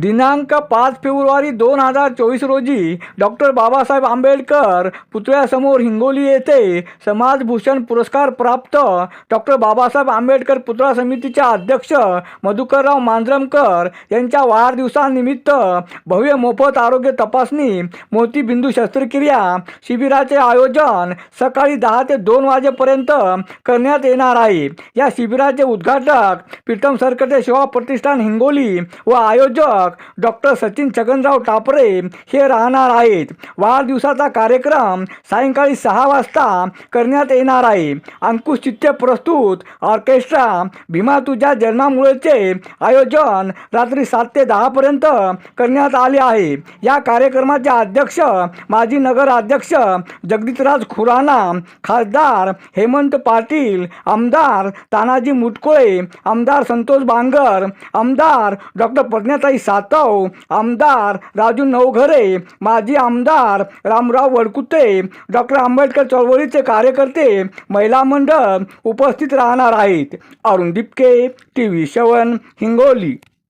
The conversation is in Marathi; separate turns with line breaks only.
दिनांक पाच फेब्रुवारी दोन हजार चोवीस रोजी डॉक्टर बाबासाहेब आंबेडकर पुतळ्यासमोर हिंगोली येथे समाजभूषण पुरस्कार प्राप्त डॉक्टर बाबासाहेब आंबेडकर पुतळा समितीचे अध्यक्ष मधुकरराव मांजरमकर यांच्या वाढदिवसानिमित्त भव्य मोफत आरोग्य तपासणी मोतीबिंदू शस्त्रक्रिया शिबिराचे आयोजन सकाळी दहा ते दोन वाजेपर्यंत करण्यात येणार आहे. या शिबिराचे उद्घाटक प्रीतम सरकटे सेवा प्रतिष्ठान हिंगोली व आयोजक डॉक्टर सचिन छगनराव टापरे हे राहणार आहेत. वाढदिवसाचा कार्यक्रम सायंकाळी सहा वाजता करण्यात येणार आहे. अंकुश चित्ते प्रस्तुत ऑर्केस्ट्रा भीमा तुझ्या जन्मामुळेचे आयोजन रात्री सात ते दहापर्यंत करण्यात आले आहे. या कार्यक्रमाचे अध्यक्ष माजी नगराध्यक्ष जगदीतराज खुराना खासदार हेमंत पाटील आमदार तानाजी मुटकोळे आमदार संतोष बांगर आमदार डॉक्टर प्रज्ञाताई सातव आमदार राजू नवघरे माजी आमदार रामराव वडकुते डॉक्टर आंबेडकर चळवळीचे कार्यकर्ते महिला मंडळ उपस्थित राहणार आहेत. Arun Dipke T V seven Hingoli.